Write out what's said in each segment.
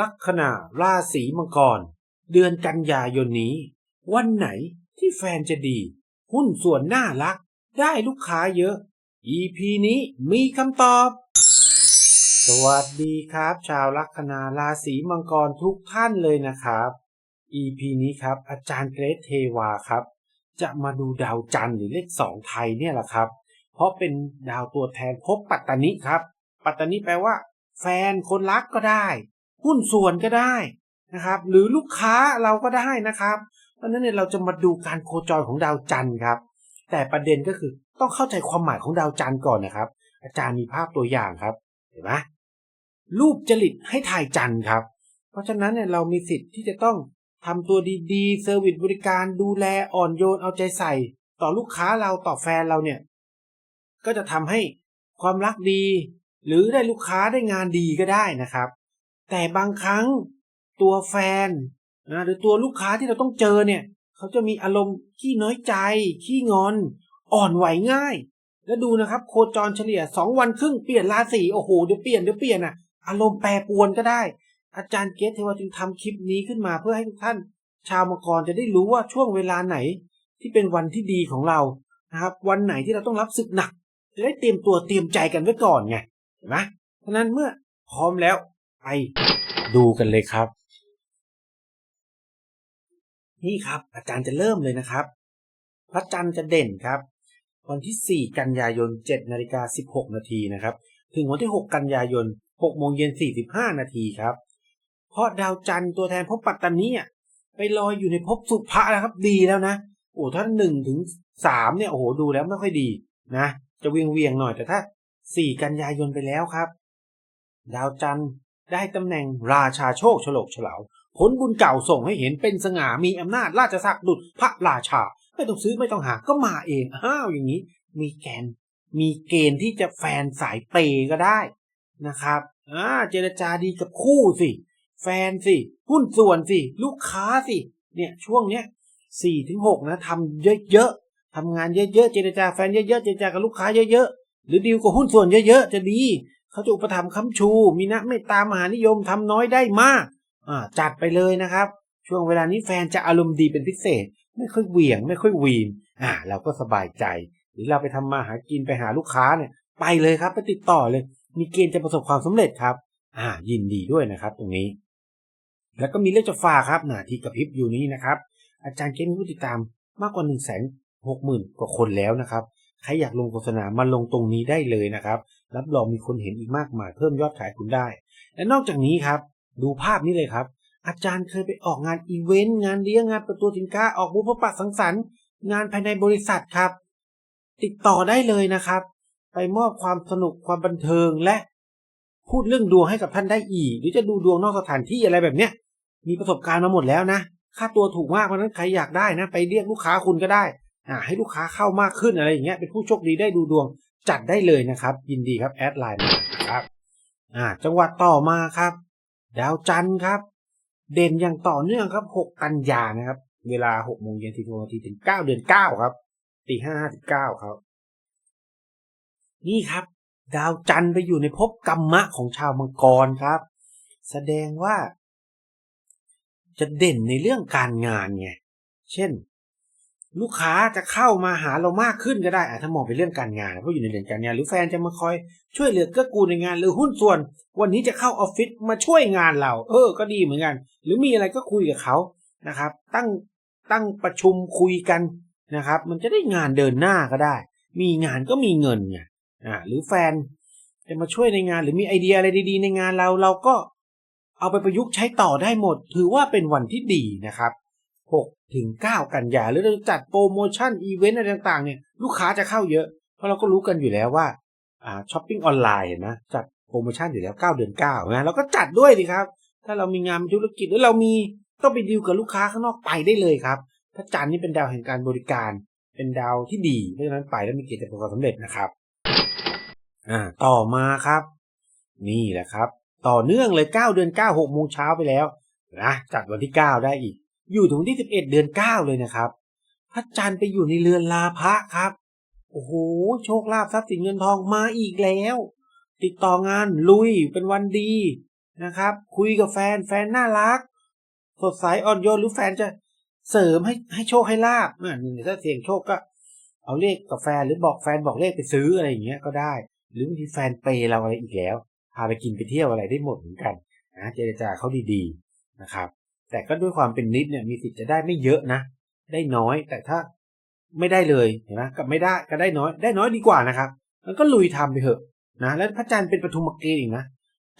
ลัคนาราศีมังกร เดือนกันยายนนี้ วันไหนที่แฟนจะดี หุ้นส่วนน่ารัก ได้ลูกค้าเยอะ EP นี้มีคำตอบ สวัสดีครับ ชาวลัคนาราศีมังกรทุกท่านเลยนะครับ EP นี้ครับ อาจารย์เกรทเทวาครับ จะมาดูดาวจันทร์หรือเลขสองไทยเนี่ยแหละครับ เพราะเป็นดาวตัวแทนภพปัตตานิครับ ปัตตานิแปลว่า แฟนคนรักก็ได้ หุ้นส่วนก็ได้นะครับ หรือลูกค้าเราก็ได้นะครับ เพราะฉะนั้นเนี่ยเราจะมาดูการโคจรของดาวจันทร์ครับ แต่ประเด็นก็คือต้องเข้าใจความหมายของดาวจันทร์ก่อนนะครับ อาจารย์มีภาพตัวอย่างครับเห็นไหมรูปจริตให้ถ่ายจันทร์ครับ เพราะฉะนั้นเนี่ยเรามีสิทธิ์ที่จะต้องทำตัวดีๆเซอร์วิสบริการดูแลอ่อนโยนเอาใจใส่ ต่อลูกค้าเราต่อแฟนเราเนี่ย ก็จะทำให้ความรักดี หรือได้ลูกค้าได้งานดีก็ได้นะครับ แต่บางครั้งตัวแฟนนะหรือตัวลูกค้าที่เราต้องเจอเนี่ย เขาจะมีอารมณ์ขี้น้อยใจ ขี้งอน อ่อนไหวง่าย แล้วดูนะครับ โคจรเฉลี่ยสองวันครึ่งเปลี่ยนราศีโอ้โหเดี๋ยวเปลี่ยนเดี๋ยวเปลี่ยนอะ อารมณ์แปรปรวนก็ได้ อาจารย์เกตเทวจึงทำคลิปนี้ขึ้นมาเพื่อให้ทุกท่าน ชาวมังกรจะได้รู้ว่าช่วงเวลาไหน ที่เป็นวันที่ดีของเรานะครับ วันไหนที่เราต้องรับศึกหนัก จะได้เตรียมตัวเตรียมใจกันไว้ก่อนไงเห็นไหมเพราะฉะนั้นเมื่อพร้อมแล้ว ไปดูกันเลยครับ นี่ครับ อาจารย์จะเริ่มเลยนะครับ พระจันทร์จะเด่นครับ วันที่ 4 กันยายน7นาฬิกา16นาทีนะครับ ถึงวันที่ 6 กันยายน6โมงเย็น45นาทีครับ เพราะดาวจันทร์ตัวแทนภพปัตตานีอะไปลอยอยู่ในภพสุภะแล้วครับ ดีแล้วนะโอ้ถ้าหนึ่งถึงสามเนี่ยโอ้โหดูแล้วไม่ค่อยดีนะ จะเวียงเวียงๆหน่อยแต่ถ้า4กันยายนไปแล้วครับ ดาวจันทร์ ได้ตำแหน่งราชาโชคฉลกเฉลาผลบุญเก่าส่งให้เห็นเป็นสง่ามีอำนาจราชศักดิ์ดุจพระราชา ไม่ต้องซื้อไม่ต้องหาก็มาเองอ้าวอย่างนี้ มีแกน มีเกณฑ์ที่จะแฟนสายเปย์ก็ได้นะครับอ่าเจรจาดีกับคู่สิ แฟนสิ หุ้นส่วนสิ ลูกค้าสิ เนี่ยช่วงเนี้ยสี่ถึงหกนะทำเยอะๆทำงานเยอะๆเจรจาแฟนเยอะๆเจรจากับลูกค้าเยอะๆหรือดีลกับหุ้นส่วนเยอะๆจะดี เขาจะอุปถัมภ์ค้ำชู มีนะเมตตามหานิยมทำน้อยได้มากอ่าจัดไปเลยนะครับ ช่วงเวลานี้แฟนจะอารมณ์ดีเป็นพิเศษ ไม่ค่อยเหวี่ยง ไม่ค่อยวีนอ่าเราก็สบายใจ หรือเราไปทำมาหากินไปหาลูกค้าเนี่ย ไปเลยครับไปติดต่อเลย มีเกณฑ์จะประสบความสำเร็จครับ อ่า ยินดีด้วยนะครับ ตรงนี้ แล้วก็มีเลขจะฝากครับหนาที่กระพริบอยู่นี้นะครับ อาจารย์เกณฑ์มีผู้ติดตามมากกว่า1นึ่งแสนหกหมื่นกว่าคนแล้วนะครับ ใครอยากลงโฆษณามาลงตรงนี้ได้เลยนะครับ รับรองมีคนเห็นอีกมากมายเพิ่มยอดขายคุณได้ และนอกจากนี้ครับ ดูภาพนี้เลยครับ อาจารย์เคยไปออกงานอีเวนต์งานเลี้ยงงานปิดตัวสินค้าออกบูธพบปะสังสรรค์งานภายในบริษัทครับ ติดต่อได้เลยนะครับ ไปมอบความสนุกความบันเทิงและ พูดเรื่องดวงให้กับท่านได้อีก หรือจะดูดวงนอกสถานที่อะไรแบบเนี้ยมีประสบการณ์มาหมดแล้วนะค่าตัวถูกมากเพราะฉะนั้นใครอยากได้นะ ไปเรียกลูกค้าคุณก็ได้อ่าให้ลูกค้าเข้ามากขึ้นอะไรอย่างเงี้ยเป็นผู้โชคดีได้ดูดวง จัดได้เลยนะครับ ยินดีครับแอดไลน์ครับอ่าจังหวัดต่อมาครับ ดาวจันทร์ครับ เด่นอย่างต่อเนื่องครับ6กันยานะครับ เวลา6โมงเย็นที่นาทีถึง9เดือน9ครับตีห้าสิบเก้าครับ นี่ครับ ดาวจันทร์ไปอยู่ในภพกรรมะของชาวมังกรครับ แสดงว่า จะเด่นในเรื่องการงานไงเช่น ลูกค้าจะเข้ามาหาเรามากขึ้นก็ได้อะถ้ามองเป็นเรื่องการงาน เพราะอยู่ในเรื่องการงาน หรือแฟนจะมาคอยช่วยเหลือเกื้อกูลในงาน หรือหุ้นส่วน วันนี้จะเข้าออฟฟิศมาช่วยงานเรา เออ ก็ดีเหมือนกัน หรือมีอะไรก็คุยกับเขานะครับ ตั้งตั้งประชุมคุยกันนะครับ มันจะได้งานเดินหน้าก็ได้ มีงานก็มีเงินไงอ่าหรือแฟนจะมาช่วยในงาน หรือมีไอเดียอะไรดีๆ ในงานเราเราก็เอาไปประยุกต์ใช้ต่อได้หมด ถือว่าเป็นวันที่ดีนะครับ 6ถึง9กันยาหรือเราจัดโปรโมชั่นอีเวนต์อะไรต่างๆเนี่ยลูกค้าจะเข้าเยอะ เพราะเราก็รู้กันอยู่แล้วว่าอ่าช้อปปิ้งออนไลน์เห็นไหมจัดโปรโมชั่นอยู่แล้ว 9 เดือน9นะเราก็จัดด้วยดิครับ ถ้าเรามีงานธุรกิจหรือเรามีต้องไปดีลกับลูกค้าข้างนอกไปได้เลยครับพระจันทร์นี่เป็นดาวแห่งการบริการ เป็นดาวที่ดีเพราะฉะนั้นไปแล้วมีเกณฑ์จะประสบความสำเร็จนะครับอ่าต่อมาครับ นี่แหละครับ ต่อเนื่องเลย 9 เดือน 9 6โมงเช้าไปแล้วนะจัดวันที่ 9 ได้อีก อยู่ถึงที่11เดือน9เลยนะครับ พระจันทร์ไปอยู่ในเรือนลาภะครับ โอ้โห โชคลาภทรัพย์สินเงินทองมาอีกแล้ว ติดต่องานลุยเป็นวันดีนะครับ คุยกับแฟนแฟนน่ารัก สดใสอ่อนโยนหรือแฟนจะเสริมให้ให้โชคให้ลาบอ่าถ้าเสี่ยงโชคก็เอาเลขกับแฟนหรือบอกแฟนบอกเลขไปซื้ออะไรอย่างเงี้ยก็ได้ หรือบางทีแฟนเปย์เราอะไรอีกแล้วพาไปกินไปเที่ยวอะไรได้หมดเหมือนกันนะเจรจาเขาดีๆนะครับ แต่ก็ด้วยความเป็นนิดเนี่ยมีสิทธิ์จะได้ไม่เยอะนะ ได้น้อยแต่ถ้าไม่ได้เลยเห็นไหมกับไม่ได้ก็ได้น้อย ได้น้อยดีกว่านะครับ มันก็ลุยทำไปเถอะนะแล้วพระจันทร์เป็นปฐุมเกณฑ์อีกนะ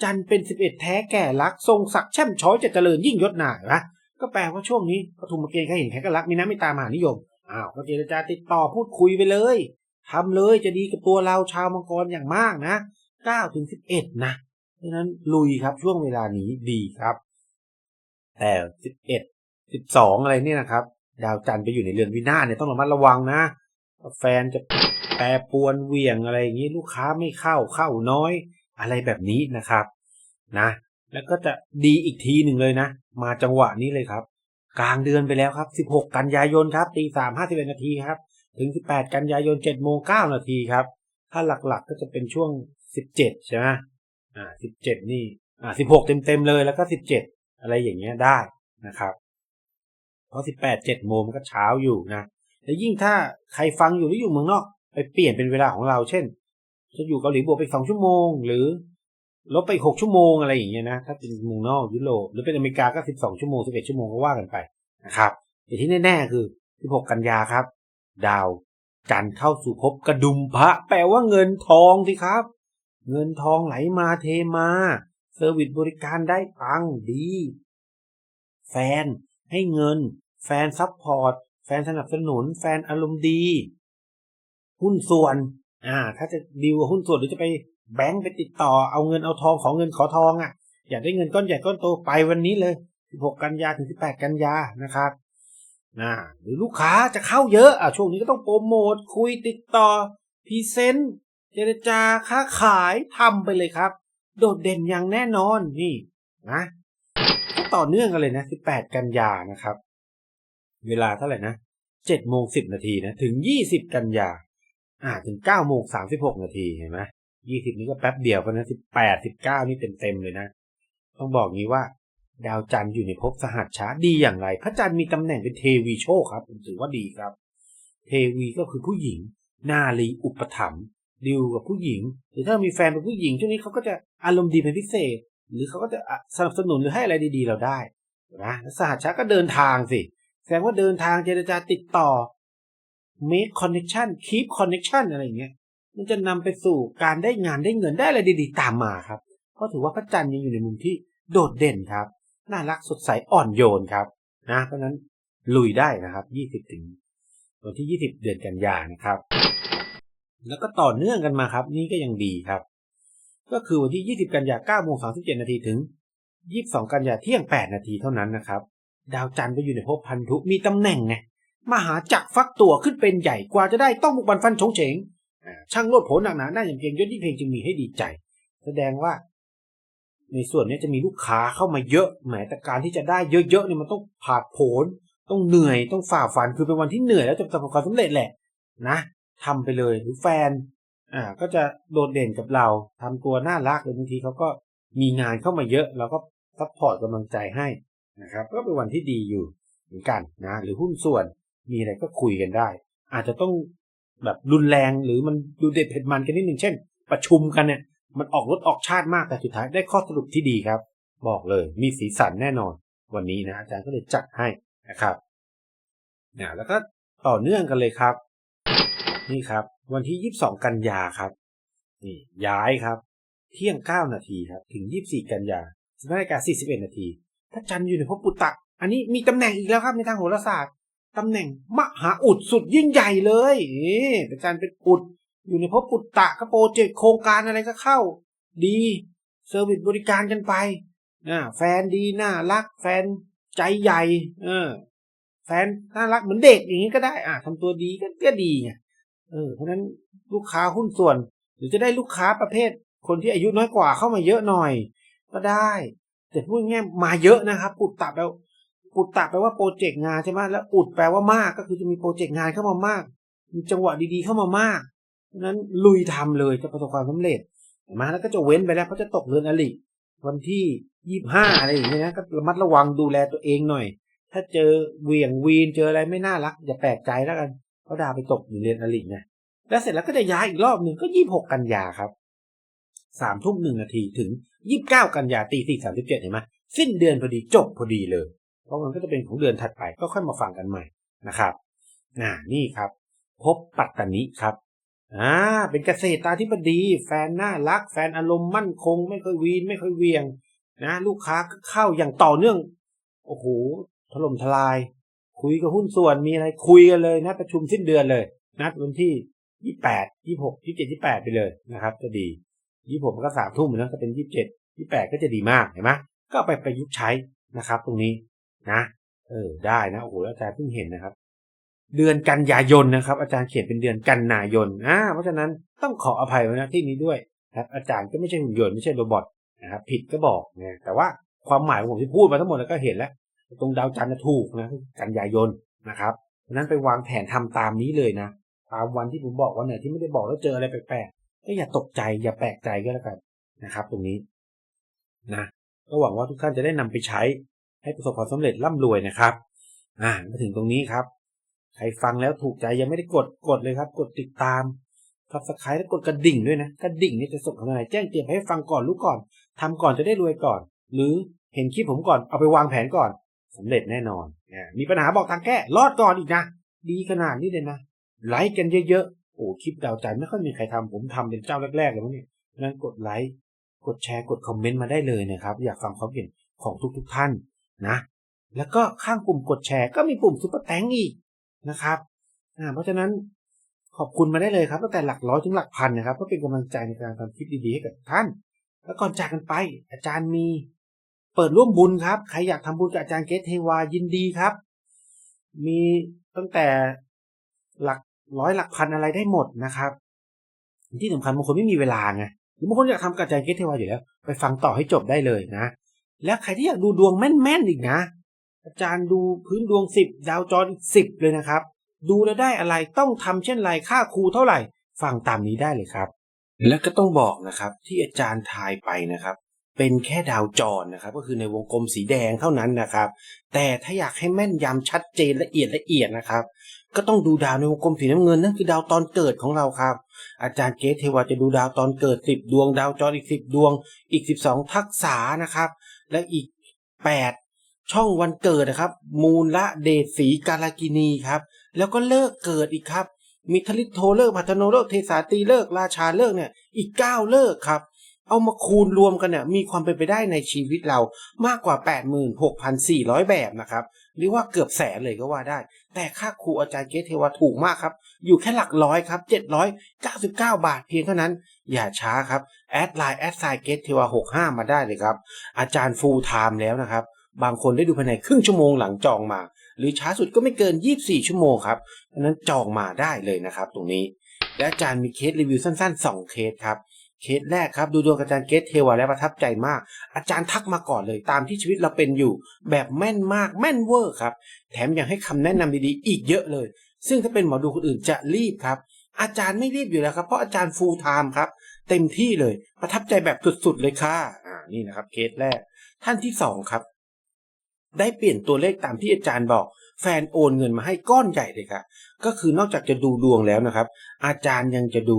จันทร์เป็นสิบเอ็ดแท้แก่รัก ทรงศักดิ์แช่มช้อยจะเจริญยิ่งยศหนานะก็แปลว่าช่วงนี้ปฐุมเกณฑ์ใครเห็นใครก็รักมีน้ำมีตามหานิยมอ้าวก็เจรจาติดต่อพูดคุยไปเลยทำเลยจะดีกับตัวเราชาวมังกรอย่างมากนะเก้าถึงสิบเอ็ดนะเพราะนั้นลุยครับช่วงเวลานี้ดีครับ แต่สิบเอ็ดสิบสองอะไรเนี่ยนะครับ ดาวจันทร์ไปอยู่ในเรือนวินาศเนี่ยต้องระมัดระวังนะแฟนจะแปรปวนเวี่ยงอะไรอย่างนี้ลูกค้าไม่เข้าเข้าน้อยอะไรแบบนี้นะครับนะแล้วก็จะดีอีกทีหนึ่งเลยนะ มาจังหวะนี้เลยครับ กลางเดือนไปแล้วครับ 16 กันยายนครับตีสามห้าสิบเอ็ดนาทีครับ ถึง 18 กันยายน7โมง9นาทีครับ ถ้าหลักๆก็จะเป็นช่วง 17 ใช่ไหมอ่า 17 นี่อ่า 16 เต็มๆเลยแล้วก็ 17 อะไรอย่างเงี้ยได้นะครับเพราะ18 7โมงมันก็เช้าอยู่นะแล้วยิ่งถ้าใครฟังอยู่หรืออยู่เมืองนอก ไปเปลี่ยนเป็นเวลาของเรา เช่นจะอยู่เกาหลีบวกไปสองชั่วโมง หรือลบไปหกชั่วโมงอะไรอย่างเงี้ยนะถ้าเป็นเมืองนอกยุโรปหรือเป็นอเมริกาก็สิบสองชั่วโมงสิบเอ็ดชั่วโมงก็ว่ากันไปนะครับแต่ที่แน่ๆคือสิบหกกันยาครับ ดาวจันทร์เข้าสู่ภพกระดุมพระ แปลว่าเงินทองสิครับ เงินทองไหลมาเทมา เซอร์วิสบริการได้ตังดี แฟนให้เงิน แฟนซัพพอร์ต แฟนสนับสนุน แฟนอารมณ์ดี หุ้นส่วน อ่า ถ้าจะดีลกับหุ้นส่วนหรือจะไปแบงก์ไปติดต่อเอาเงินเอาทองของเงินขอทองอะ อยากได้เงินก้อนใหญ่ก้อนโตไปวันนี้เลย 16 กันยาถึง 18 กันยานะครับนะหรือลูกค้าจะเข้าเยอะอะช่วงนี้ก็ต้องโปรโมทคุยติดต่อพรีเซนต์เจรจาค้าขายทำไปเลยครับ โดดเด่นอย่างแน่นอนนี่นะก็ต่อเนื่องกันเลยนะ 18 กันยานะครับ เวลาเท่าไหร่นะ7โมง10 นาทีนะ ถึง 20 กันยาอ่าถึง9โมง36 นาทีเห็นไหม20 นี้ก็แป๊บเดียวเพราะนั้น18 19 นี่เต็มๆเลยนะ ต้องบอกงี้ว่า ดาวจันทร์อยู่ในภพสหัสช้าดีอย่างไร พระจันทร์มีตำแหน่งเป็นเทวีโชคครับผมถือว่าดีครับ เทวีก็คือผู้หญิง นาลีอุปถัมภ์ ดิวกับผู้หญิง หรือถ้ามีแฟนเป็นผู้หญิงช่วงนี้เขาก็จะอารมณ์ดีเป็นพิเศษ หรือเขาก็จะสนับสนุนหรือให้อะไรดีๆเราได้นะสหัสช้าก็เดินทางสิแสดงว่าเดินทางเจรจาติดต่อ make connection keep connection อะไรอย่างเงี้ย มันจะนำไปสู่การได้งานได้เงินได้อะไรดีๆ ตามมาครับ เพราะถือว่าพระจันทร์ยังอยู่ในมุมที่โดดเด่นครับ น่ารักสดใสอ่อนโยนครับนะเพราะนั้นลุยได้นะครับ 20 ถึงวันที่ 20 เดือนกันยานะครับ แล้วก็ต่อเนื่องกันมาครับ นี่ก็ยังดีครับ ก็คือวันที่ 20 กันยา9โมง37 นาทีถึง 22 กันยาเที่ยง 8 นาทีเท่านั้นนะครับ ดาวจันทร์ไปอยู่ในภพพันธุมีตำแหน่งไงมหาจักรฟักตัวขึ้นเป็นใหญ่กว่าจะได้ต้องบุกบันฟันชงเฉงช่างโลดโผนหนักหนาหน้าอย่างเพียงยศยิ่งเพลงจึงมีให้ดีใจ แสดงว่า ในส่วนนี้จะมีลูกค้าเข้ามาเยอะแหมแต่การที่จะได้เยอะๆเนี่ยมันต้องผ่าดโผนต้องเหนื่อยต้องฝ่าฟันคือเป็นวันที่เหนื่อยแล้วจะประสบความสำเร็จแหละ นะ ทำไปเลยหรือแฟนอ่าก็จะโดดเด่นกับเราทำตัวน่ารักเลยบางทีเขาก็มีงานเข้ามาเยอะเราก็ซัพพอร์ตกำลังใจให้นะครับก็เป็นวันที่ดีอยู่เหมือนกันนะหรือหุ้นส่วนมีอะไรก็คุยกันได้ อาจจะต้องแบบรุนแรงหรือมันดูเด็ดเผ็ดมันกันนิดหนึ่งเช่น ประชุมกันเนี่ยมันออกรถออกชาติมากแต่สุดท้ายได้ข้อสรุปที่ดีครับ บอกเลยมีสีสันแน่นอน วันนี้นะอาจารย์ก็เลยจัดให้นะครับนะแล้วก็ต่อเนื่องกันเลยครับ นี่ครับ วันที่ 22 กันยาครับ นี่ย้ายครับ เที่ยง 9 นาทีครับ ถึง 24 กันยา15นาฬิกา41 นาทีพระจันทร์อยู่ในภพปุตตะ อันนี้มีตำแหน่งอีกแล้วครับในทางโหราศาสตร์ ตำแหน่งมหาอุดสุดยิ่งใหญ่เลยนี่พระจันทร์เป็นอุด อยู่ในภพปุตตะก็โปรเจกต์โครงการอะไรก็เข้า ดีเซอร์วิสบริการกันไปนะแฟนดีน่ารัก แฟนใจใหญ่ เออ แฟนน่ารักเหมือนเด็กอย่างนี้ก็ได้ อะทำตัวดีก็ก็ดีไง เออเพราะนั้นลูกค้าหุ้นส่วน หรือจะได้ลูกค้าประเภท คนที่อายุน้อยกว่าเข้ามาเยอะหน่อย ก็ได้ แต่พูดง่ายมาเยอะนะครับปุตตะแปลปุตตะแปลว่าโปรเจกต์งานใช่ไหมแล้วอุดแปลว่ามากก็คือจะมีโปรเจกต์งานเข้ามามาก มีจังหวะดีๆเข้ามามากเพราะนั้นลุยทำเลยจะประสบความสำเร็จเห็นไหมแล้วก็จะเว้นไปแล้วเพราจะตกเรือนอลิวันที่ยี่ห้าอะไรอย่างเงี้ยนะก็ระมัดระวังดูแลตัวเองหน่อย ถ้าเจอเหวียงวีนเจออะไรไม่น่ารักอย่าแปลกใจแล้วกัน เพราะดาวไปตกอยู่เรียนอลิไงแล้วเสร็จแล้วก็จะย้ายอีกรอบหนึ่งก็ยี่หกกันยาครับสามทุ่มหนึ่งนาทีถึงยี่บเก้ากันยาตีสี่สามสิบเจ็ดเห็นไหมสิ้นเดือนพอดีจบพอดีเลย เพราะมันก็จะเป็นของเดือนถัดไปก็ค่อยมาฟังกันใหม่นะครับน่านี่ครับ พบปัตตานิครับอ่าเป็นเกษตรตาธิบดี แฟนน่ารัก แฟนอารมณ์มั่นคง ไม่ค่อยวีนไม่ค่อยเวียงนะลูกค้าก็เข้าอย่างต่อเนื่อง โอ้โหถล่มทลาย คุยกับหุ้นส่วนมีอะไรคุยกันเลยนะประชุมสิ้นเดือนเลย นัดวันที่ยี่แปดยี่หกยี่เจ็ดยี่แปดไปเลยนะครับ จะดียี่หกมันก็สามทุ่มนะก็เป็นยี่เจ็ดยี่แปดก็จะดีมากเห็นไหมก็ไปประยุกต์ใช้นะครับ ตรงนี้นะ เออได้นะโอ้โหอาจารย์เพิ่งเห็นนะครับ เดือนกันยายนนะครับ อาจารย์เขียนเป็นเดือนกันนายนอ่าเพราะฉะนั้นต้องขออภัยไว้นะที่นี้ด้วยครับ อาจารย์ก็ไม่ใช่หุ่นยนต์ไม่ใช่โรบอทนะครับ ผิดก็บอกนะแต่ว่าความหมายของผมที่พูดมาทั้งหมดแล้วก็เห็นแล้ว ตรงดาวจันทร์ถูกนะกันยายนนะครับเพราะนั้นไปวางแผนทำตามนี้เลยนะ ตามวันที่ผมบอกว่าเนี่ยที่ไม่ได้บอกแล้วเจออะไรแปลกๆก็อย่าตกใจอย่าแปลกใจก็แล้วกันนะครับ ตรงนี้นะก็หวังว่าทุกท่านจะได้นำไปใช้ให้ประสบความสำเร็จร่ำรวยนะครับ อ่ามาถึงตรงนี้ครับ ใครฟังแล้วถูกใจยังไม่ได้กดกดเลยครับ กดติดตามซับสไครต์แล้วกดกระดิ่งด้วยนะกระดิ่งนี่จะส่งอะไรแจ้งเตือนให้ฟังก่อนรู้ก่อนทำก่อนจะได้รวยก่อน หรือเห็นคลิปผมก่อนเอาไปวางแผนก่อน สำเร็จแน่นอนมีปัญหาบอกทางแก้รอดก่อนอีกนะ ดีขนาดนี้เลยนะ ไลค์กันเยอะๆ โอ้คลิปดาวใจไม่ค่อยมีใครทำผมทำเป็นเจ้าแรกๆเลยมั้งเนี่ยนั้นกดไลค์กดแชร์กดคอมเมนต์มาได้เลยนะครับ อยากฟังความเห็นของทุกๆท่านนะ แล้วก็ข้างปุ่มกดแชร์ก็มีปุ่มซุปเปอร์แตงอีกนะครับเพราะฉะนั้นขอบคุณมาได้เลยครับตั้งแต่หลักร้อยถึงหลักพันนะครับ ก็เป็นกำลังใจในการทำคลิปดีๆให้กับท่าน แล้วก่อนจากกันไป อาจารย์มี เปิดร่วมบุญครับ ใครอยากทำบุญกับอาจารย์เกตเทวายินดีครับ มีตั้งแต่หลักร้อยหลักพันอะไรได้หมดนะครับ ที่สำคัญบางคนไม่มีเวลาไงหรือบางคนอยากทำกับอาจารย์เกตเทวาอยู่แล้ว ไปฟังต่อให้จบได้เลยนะ แล้วใครที่อยากดูดวงแม่นๆอีกนะ อาจารย์ดูพื้นดวงสิบดาวจรสิบเลยนะครับ ดูแล้วได้อะไรต้องทำเช่นไรค่าครูเท่าไหร่ ฟังตามนี้ได้เลยครับ และก็ต้องบอกนะครับที่อาจารย์ทายไปนะครับ เป็นแค่ดาวจรนะครับ ก็คือในวงกลมสีแดงเท่านั้นนะครับ แต่ถ้าอยากให้แม่นยำชัดเจนละเอียดละเอียดนะครับ ก็ต้องดูดาวในวงกลมสีน้ำเงินนั่นคือดาวตอนเกิดของเราครับ อาจารย์เกตเทวาจะดูดาวตอนเกิดสิบดวง ดาวจรอีกสิบดวง อีกสิบสองทักษะนะครับ และอีกแปดช่องวันเกิดนะครับ มูลละเดชสีกาลกินีครับ แล้วก็เลิกเกิดอีกครับ มีทลิตโทเลิกพัฒโนเลิกเทสาตีเลิกราชาเลิกเนี่ยอีกเก้าเลิกครับ เอามาคูณรวมกันเนี่ยมีความเป็นไปได้ในชีวิตเรามากกว่า 86,400 แบบนะครับ หรือว่าเกือบแสนเลยก็ว่าได้ แต่ค่าครูอาจารย์เกตเทวาถูกมากครับ อยู่แค่หลักร้อยครับ 799 บาทเพียงเท่านั้น อย่าช้าครับ แอดไลน์แอดไซน์เกตเทวา65 มาได้เลยครับ อาจารย์ฟูลไทม์แล้วนะครับ บางคนได้ดูภายในครึ่งชั่วโมงหลังจองมา หรือช้าสุดก็ไม่เกิน 24 ชั่วโมงครับดังนั้นจองมาได้เลยนะครับ ตรงนี้ และอาจารย์มีเคสรีวิวสั้นๆ 2 เคสครับ เคสแรกครับดูดวงอาจารย์เกตเทวาแล้วประทับใจมาก อาจารย์ทักมาก่อนเลยตามที่ชีวิตเราเป็นอยู่ แบบแม่นมากแม่นเวอร์ครับ แถมยังให้คำแนะนำดีๆ อีกเยอะเลย ซึ่งถ้าเป็นหมอดูคนอื่นจะรีบครับ อาจารย์ไม่รีบอยู่แล้วครับ เพราะอาจารย์ฟูลไทม์ครับ เต็มที่เลยประทับใจแบบสุดๆเลยค่ะอ่านี่นะครับเคสแรก ท่านที่สองครับ ได้เปลี่ยนตัวเลขตามที่อาจารย์บอกแฟนโอนเงินมาให้ก้อนใหญ่เลยค่ะก็คือนอกจากจะดูดวงแล้วนะครับ อาจารย์ยังจะดู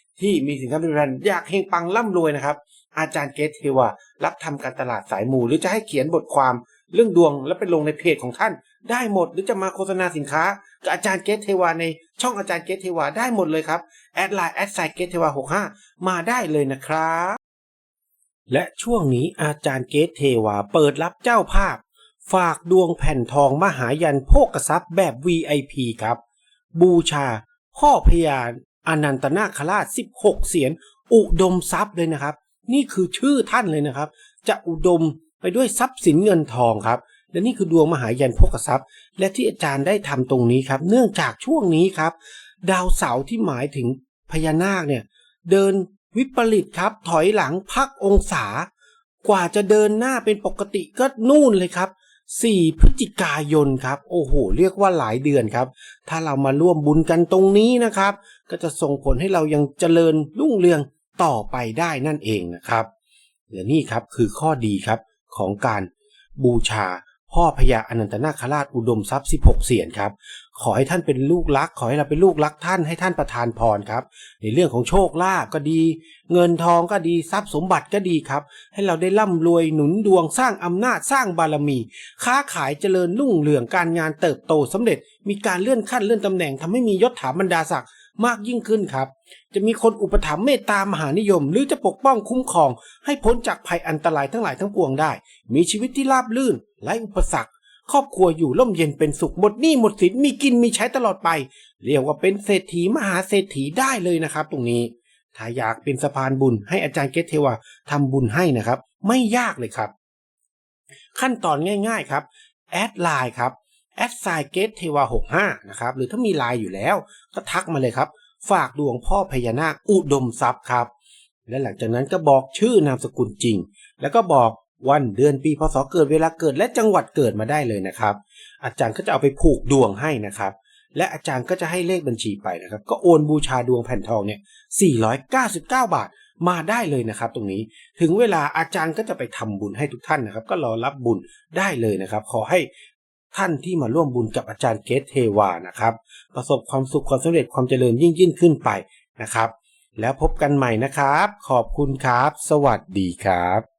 ที่มีสินค้าบริการอยากเฮงปังร่ำรวยนะครับ อาจารย์เกตเทวารับทำการตลาดสายมูหรือจะให้เขียนบทความเรื่องดวงแล้วไปลงในเพจของท่าน ได้หมดหรือจะมาโฆษณาสินค้ากับอาจารย์เกตเทวาในช่องอาจารย์เกตเทวาได้หมดเลยครับแอดไลน์แอดไซเกตเทวา65มาได้เลยนะครับและช่วงนี้อาจารย์เกตเทวาเปิดรับเจ้าภาพ ฝากดวงแผ่นทองมหายันโภกทรัพย์แบบ VIP ครับ บูชาพ่อพญาน อนันตนาคราช 16 เสียน อุดมทรัพย์เลยนะครับ นี่คือชื่อท่านเลยนะครับ จะอุดมไปด้วยทรัพย์สินเงินทองครับ และนี่คือดวงมหายันโภกทรัพย์ และที่อาจารย์ได้ทำตรงนี้ครับ เนื่องจากช่วงนี้ครับ ดาวเสาร์ที่หมายถึงพญานาคเนี่ยเดินวิปริตครับ ถอยหลังพักองศา กว่าจะเดินหน้าเป็นปกติก็นู่นเลยครับ 4 พฤศจิกายนครับ โอ้โห เรียกว่าหลายเดือนครับ ถ้าเรามาร่วมบุญกันตรงนี้นะครับ ก็จะส่งผลให้เรายังเจริญรุ่งเรืองต่อไปได้นั่นเองนะครับและนี่ครับคือข้อดีครับของการบูชาพ่อพญาอนันตนาคราชอุดมทรัพย์ 16 เสียนครับ ขอให้ท่านเป็นลูกรัก ขอให้เราเป็นลูกรักท่านให้ท่านประทานพรครับ ในเรื่องของโชคลาภก็ดี เงินทองก็ดีทรัพย์สมบัติก็ดีครับ ให้เราได้ร่ำรวยหนุนดวงสร้างอำนาจสร้างบารมี ค้าขายเจริญรุ่งเรืองการงานเติบโตสำเร็จ มีการเลื่อนขั้นเลื่อนตำแหน่งทำให้มียศถาบรรดาศักดิ์มากยิ่งขึ้นครับ จะมีคนอุปถัมภ์เมตตามหานิยม หรือจะปกป้องคุ้มครอง ให้พ้นจากภัยอันตรายทั้งหลายทั้งปวงได้ มีชีวิตที่ราบรื่นไร้อุปสรรค ครอบครัวอยู่ร่มเย็นเป็นสุขหมดหนี้หมดสินมีกินมีใช้ตลอดไป เรียกว่าเป็นเศรษฐีมหาเศรษฐีได้เลยนะครับ ตรงนี้ ถ้าอยากเป็นสะพานบุญให้อาจารย์เกตเทวาทำบุญให้นะครับ ไม่ยากเลยครับ ขั้นตอนง่ายๆครับแอดไลน์ครับแอดไซเกตเทวา65นะครับหรือถ้ามีไลน์อยู่แล้ว ก็ทักมาเลยครับ ฝากดวงพ่อพญานาคอุดมทรัพย์ครับ และหลังจากนั้นก็บอกชื่อนามสกุลจริง แล้วก็บอก วันเดือนปีพศเกิดเวลาเกิดและจังหวัดเกิดมาได้เลยนะครับ อาจารย์ก็จะเอาไปผูกดวงให้นะครับ และอาจารย์ก็จะให้เลขบัญชีไปนะครับ ก็โอนบูชาดวงแผ่นทองเนี่ย499 บาทมาได้เลยนะครับ ตรงนี้ถึงเวลาอาจารย์ก็จะไปทำบุญให้ทุกท่านนะครับ ก็รอรับบุญได้เลยนะครับ ขอให้ท่านที่มาร่วมบุญกับอาจารย์เกตเทวานะครับ ประสบความสุขความสำเร็จความเจริญยิ่งยิ่งขึ้นไปนะครับ แล้วพบกันใหม่นะครับ ขอบคุณครับ สวัสดีครับ